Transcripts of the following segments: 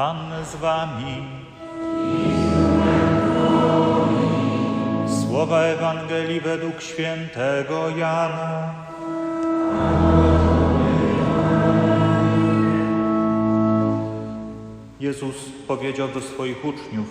Pan z wami. Słowa Ewangelii według świętego Jana. Jezus powiedział do swoich uczniów: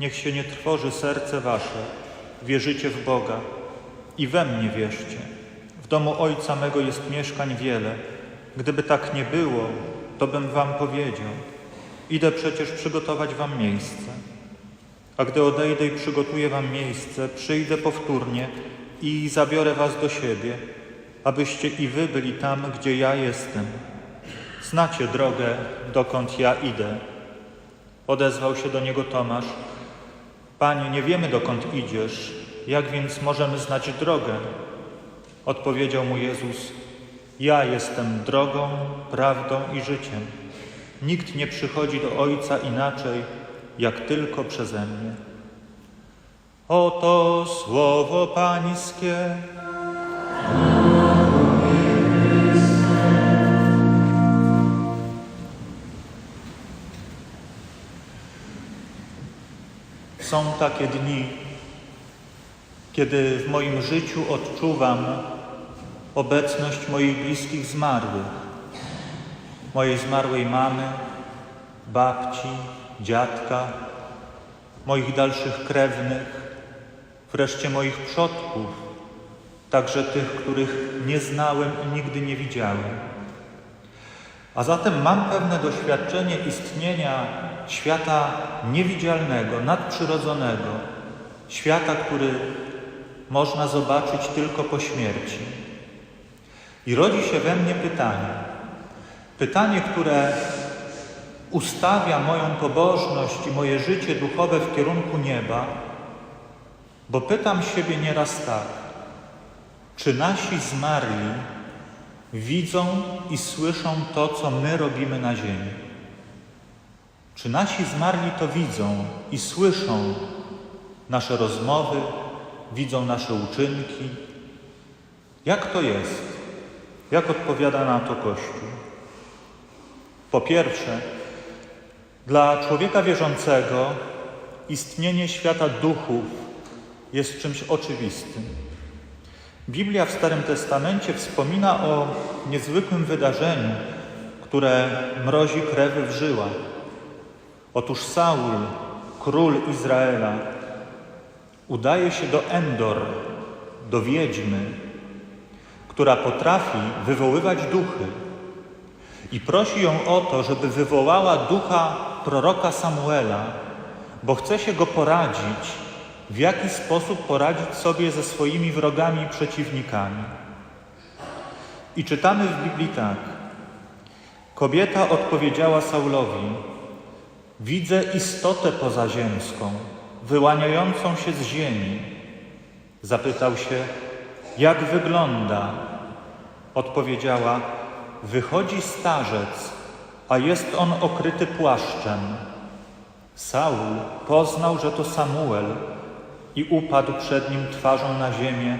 Niech się nie trwoży serce wasze, wierzycie w Boga i we mnie wierzcie. W domu Ojca mego jest mieszkań wiele. Gdyby tak nie było, to bym wam powiedział. Idę przecież przygotować wam miejsce. A gdy odejdę i przygotuję wam miejsce, przyjdę powtórnie i zabiorę was do siebie, abyście i wy byli tam, gdzie ja jestem. Znacie drogę, dokąd ja idę. Odezwał się do niego Tomasz. Panie, nie wiemy, dokąd idziesz, jak więc możemy znać drogę? Odpowiedział mu Jezus, ja jestem drogą, prawdą i życiem. Nikt nie przychodzi do Ojca inaczej, jak tylko przeze mnie. Oto słowo Pańskie. Są takie dni, kiedy w moim życiu odczuwam obecność moich bliskich zmarłych, mojej zmarłej mamy, babci, dziadka, moich dalszych krewnych, wreszcie moich przodków, także tych, których nie znałem i nigdy nie widziałem. A zatem mam pewne doświadczenie istnienia świata niewidzialnego, nadprzyrodzonego, świata, który można zobaczyć tylko po śmierci. I rodzi się we mnie pytanie, pytanie, które ustawia moją pobożność i moje życie duchowe w kierunku nieba, bo pytam siebie nieraz tak, czy nasi zmarli widzą i słyszą to, co my robimy na ziemi? Czy nasi zmarli to widzą i słyszą nasze rozmowy, widzą nasze uczynki? Jak to jest? Jak odpowiada na to Kościół? Po pierwsze, dla człowieka wierzącego istnienie świata duchów jest czymś oczywistym. Biblia w Starym Testamencie wspomina o niezwykłym wydarzeniu, które mrozi krew w żyłach. Otóż Saul, król Izraela, udaje się do Endor, do wiedźmy, która potrafi wywoływać duchy i prosi ją o to, żeby wywołała ducha proroka Samuela, bo chce się go poradzić, w jaki sposób poradzić sobie ze swoimi wrogami i przeciwnikami. I czytamy w Biblii tak. Kobieta odpowiedziała Saulowi: Widzę istotę pozaziemską, wyłaniającą się z ziemi. Zapytał się, jak wygląda? Odpowiedziała, wychodzi starzec, a jest on okryty płaszczem. Saul poznał, że to Samuel i upadł przed nim twarzą na ziemię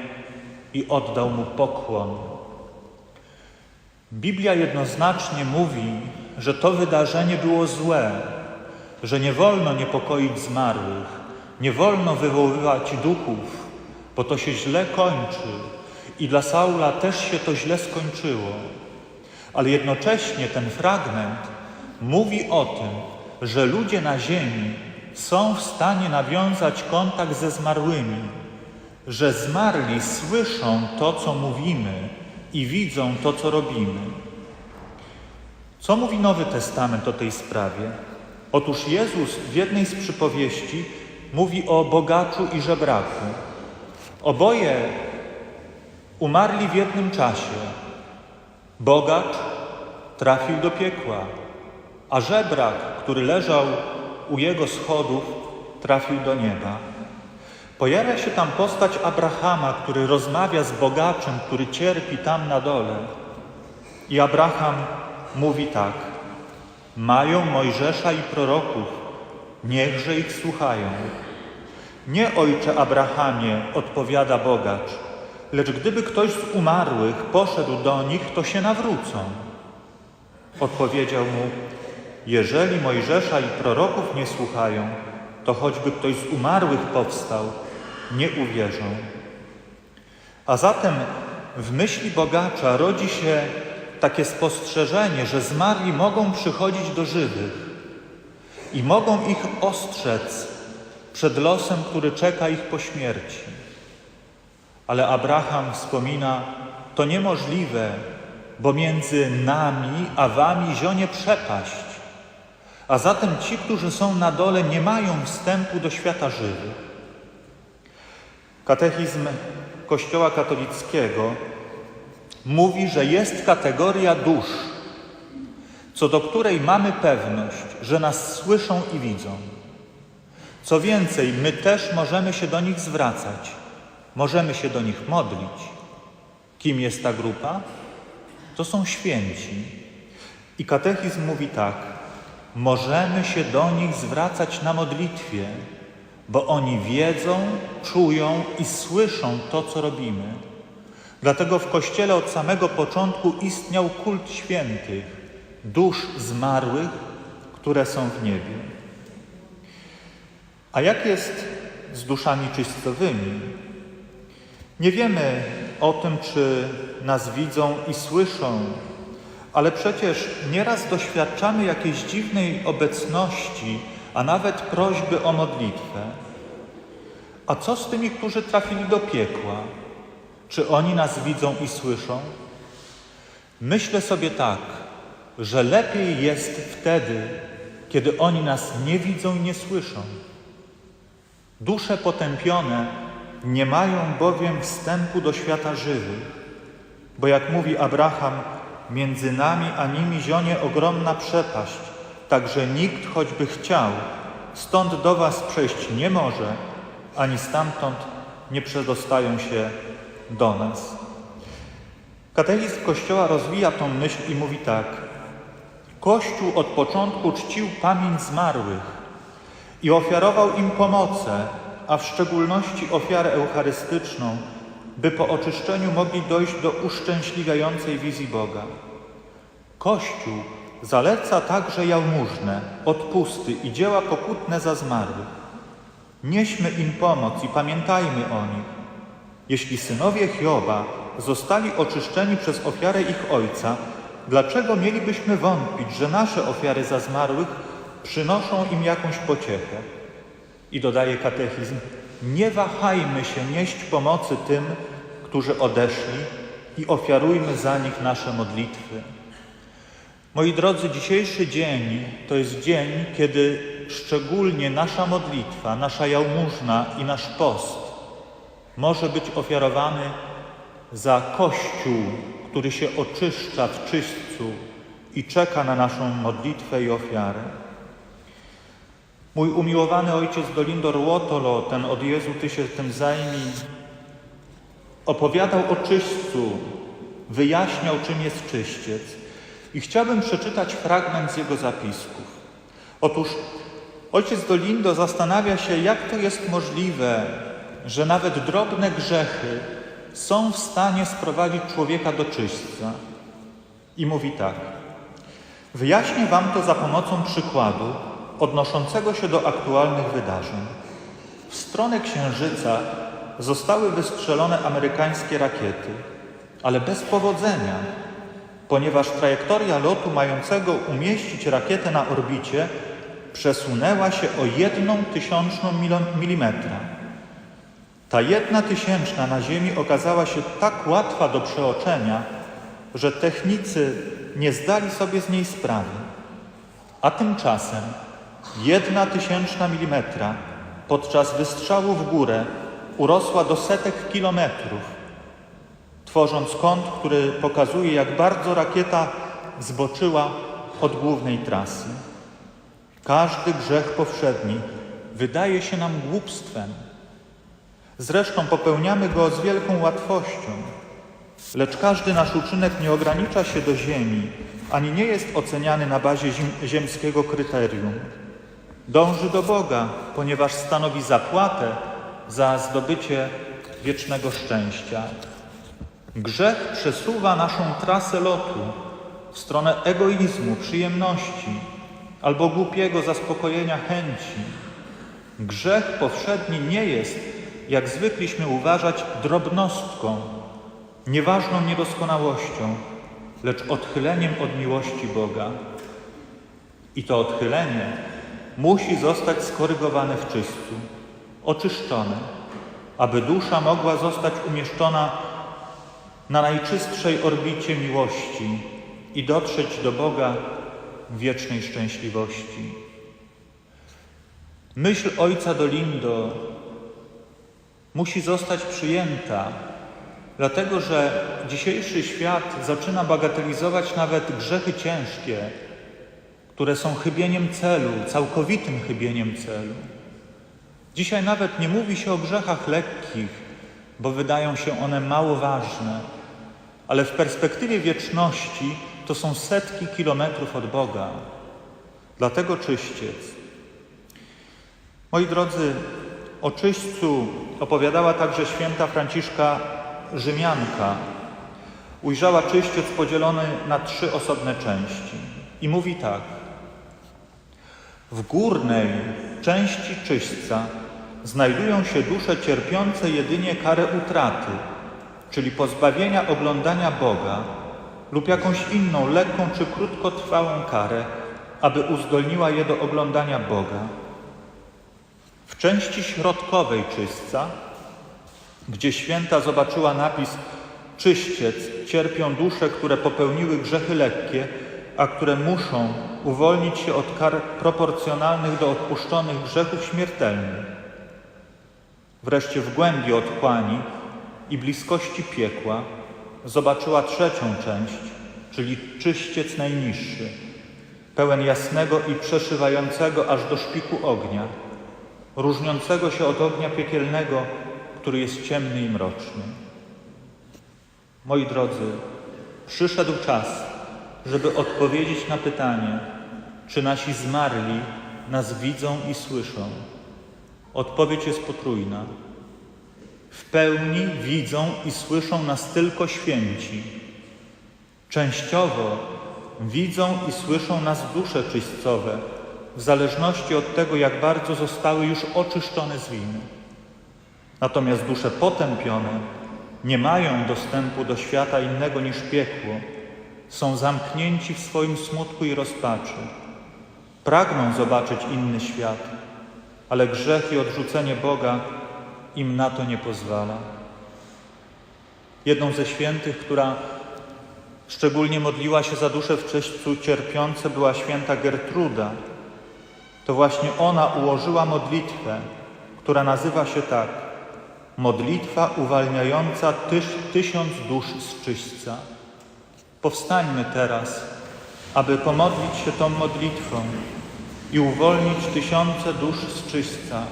i oddał mu pokłon. Biblia jednoznacznie mówi, że to wydarzenie było złe, że nie wolno niepokoić zmarłych, nie wolno wywoływać duchów, bo to się źle kończy i dla Saula też się to źle skończyło. Ale jednocześnie ten fragment mówi o tym, że ludzie na ziemi są w stanie nawiązać kontakt ze zmarłymi, że zmarli słyszą to, co mówimy i widzą to, co robimy. Co mówi Nowy Testament o tej sprawie? Otóż Jezus w jednej z przypowieści mówi o bogaczu i żebraku. Oboje umarli w jednym czasie. Bogacz trafił do piekła, a żebrak, który leżał u jego schodów, trafił do nieba. Pojawia się tam postać Abrahama, który rozmawia z bogaczem, który cierpi tam na dole. I Abraham mówi tak: Mają Mojżesza i proroków, niechże ich słuchają. Nie ojcze Abrahamie, odpowiada bogacz, lecz gdyby ktoś z umarłych poszedł do nich, to się nawrócą. Odpowiedział mu: jeżeli Mojżesza i proroków nie słuchają, to choćby ktoś z umarłych powstał, nie uwierzą. A zatem w myśli bogacza rodzi się takie spostrzeżenie, że zmarli mogą przychodzić do żywych i mogą ich ostrzec przed losem, który czeka ich po śmierci. Ale Abraham wspomina, to niemożliwe, bo między nami a wami zionie przepaść. A zatem ci, którzy są na dole, nie mają wstępu do świata żywych. Katechizm Kościoła katolickiego mówi, że jest kategoria dusz, co do której mamy pewność, że nas słyszą i widzą. Co więcej, my też możemy się do nich zwracać, możemy się do nich modlić. Kim jest ta grupa? To są święci. I katechizm mówi tak: możemy się do nich zwracać na modlitwie, bo oni wiedzą, czują i słyszą to, co robimy. Dlatego w Kościele od samego początku istniał kult świętych, dusz zmarłych, które są w niebie. A jak jest z duszami czystowymi? Nie wiemy o tym, czy nas widzą i słyszą, ale przecież nieraz doświadczamy jakiejś dziwnej obecności, a nawet prośby o modlitwę. A co z tymi, którzy trafili do piekła? Czy oni nas widzą i słyszą? Myślę sobie tak, że lepiej jest wtedy, kiedy oni nas nie widzą i nie słyszą. Dusze potępione nie mają bowiem wstępu do świata żywych, bo jak mówi Abraham, między nami a nimi zionie ogromna przepaść, tak że nikt choćby chciał, stąd do was przejść nie może, ani stamtąd nie przedostają się do nas. Katechizm Kościoła rozwija tą myśl i mówi tak. Kościół od początku czcił pamięć zmarłych i ofiarował im pomocę, a w szczególności ofiarę eucharystyczną, by po oczyszczeniu mogli dojść do uszczęśliwiającej wizji Boga. Kościół zaleca także jałmużnę, odpusty i dzieła pokutne za zmarłych. Nieśmy im pomoc i pamiętajmy o nich. Jeśli synowie Hioba zostali oczyszczeni przez ofiarę ich ojca, dlaczego mielibyśmy wątpić, że nasze ofiary za zmarłych przynoszą im jakąś pociechę? I dodaje katechizm, nie wahajmy się nieść pomocy tym, którzy odeszli i ofiarujmy za nich nasze modlitwy. Moi drodzy, dzisiejszy dzień to jest dzień, kiedy szczególnie nasza modlitwa, nasza jałmużna i nasz post może być ofiarowany za Kościół, który się oczyszcza w czyśćcu i czeka na naszą modlitwę i ofiarę. Mój umiłowany ojciec Dolindo Ruotolo, ten od Jezu Ty się tym zajmij, opowiadał o czyśćcu, wyjaśniał czym jest czyściec i chciałbym przeczytać fragment z jego zapisków. Otóż ojciec Dolindo zastanawia się, jak to jest możliwe, że nawet drobne grzechy są w stanie sprowadzić człowieka do czyśćca. I mówi tak. Wyjaśnię Wam to za pomocą przykładu odnoszącego się do aktualnych wydarzeń. W stronę Księżyca zostały wystrzelone amerykańskie rakiety, ale bez powodzenia, ponieważ trajektoria lotu mającego umieścić rakietę na orbicie przesunęła się o jedną tysiączną milimetra. Ta jedna tysięczna na Ziemi okazała się tak łatwa do przeoczenia, że technicy nie zdali sobie z niej sprawy. A tymczasem jedna tysięczna milimetra podczas wystrzału w górę urosła do setek kilometrów, tworząc kąt, który pokazuje, jak bardzo rakieta zboczyła od głównej trasy. Każdy grzech powszedni wydaje się nam głupstwem. Zresztą popełniamy go z wielką łatwością. Lecz każdy nasz uczynek nie ogranicza się do ziemi, ani nie jest oceniany na bazie ziemskiego kryterium. Dąży do Boga, ponieważ stanowi zapłatę za zdobycie wiecznego szczęścia. Grzech przesuwa naszą trasę lotu w stronę egoizmu, przyjemności, albo głupiego zaspokojenia chęci. Grzech powszedni nie jest, jak zwykliśmy uważać, drobnostką, nieważną niedoskonałością, lecz odchyleniem od miłości Boga. I to odchylenie musi zostać skorygowane w czystcu, oczyszczone, aby dusza mogła zostać umieszczona na najczystszej orbicie miłości i dotrzeć do Boga w wiecznej szczęśliwości. Myśl ojca Dolindo musi zostać przyjęta, dlatego że dzisiejszy świat zaczyna bagatelizować nawet grzechy ciężkie, które są chybieniem celu, całkowitym chybieniem celu. Dzisiaj nawet nie mówi się o grzechach lekkich, bo wydają się one mało ważne, ale w perspektywie wieczności to są setki kilometrów od Boga. Dlatego czyściec. Moi drodzy, o czyśćcu opowiadała także święta Franciszka Rzymianka. Ujrzała czyściec podzielony na trzy osobne części i mówi tak. W górnej części czyśćca znajdują się dusze cierpiące jedynie karę utraty, czyli pozbawienia oglądania Boga lub jakąś inną lekką czy krótkotrwałą karę, aby uzdolniła je do oglądania Boga. W części środkowej czyśćca, gdzie święta zobaczyła napis Czyściec cierpią dusze, które popełniły grzechy lekkie, a które muszą uwolnić się od kar proporcjonalnych do odpuszczonych grzechów śmiertelnych. Wreszcie w głębi otchłani i bliskości piekła zobaczyła trzecią część, czyli czyściec najniższy, pełen jasnego i przeszywającego aż do szpiku ognia, różniącego się od ognia piekielnego, który jest ciemny i mroczny. Moi drodzy, przyszedł czas, żeby odpowiedzieć na pytanie, czy nasi zmarli nas widzą i słyszą. Odpowiedź jest potrójna. W pełni widzą i słyszą nas tylko święci. Częściowo widzą i słyszą nas dusze czyśćcowe, w zależności od tego, jak bardzo zostały już oczyszczone z winy. Natomiast dusze potępione nie mają dostępu do świata innego niż piekło, są zamknięci w swoim smutku i rozpaczy. Pragną zobaczyć inny świat, ale grzech i odrzucenie Boga im na to nie pozwala. Jedną ze świętych, która szczególnie modliła się za dusze w czyśćcu cierpiące, była święta Gertruda. To właśnie ona ułożyła modlitwę, która nazywa się tak Modlitwa uwalniająca tyś, tysiąc dusz z czyśćca. Powstańmy teraz, aby pomodlić się tą modlitwą i uwolnić tysiące dusz z czyśćca,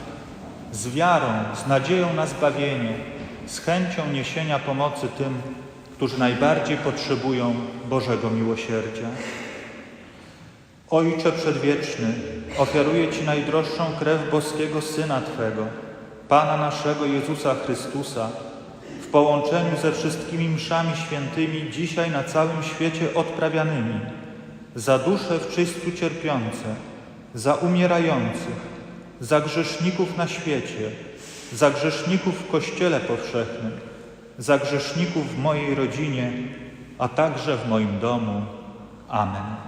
z wiarą, z nadzieją na zbawienie, z chęcią niesienia pomocy tym, którzy najbardziej potrzebują Bożego miłosierdzia. Ojcze Przedwieczny, ofiaruję Ci najdroższą krew boskiego Syna Twego, Pana naszego Jezusa Chrystusa, w połączeniu ze wszystkimi mszami świętymi dzisiaj na całym świecie odprawianymi, za dusze w czystu cierpiące, za umierających, za grzeszników na świecie, za grzeszników w Kościele powszechnym, za grzeszników w mojej rodzinie, a także w moim domu. Amen.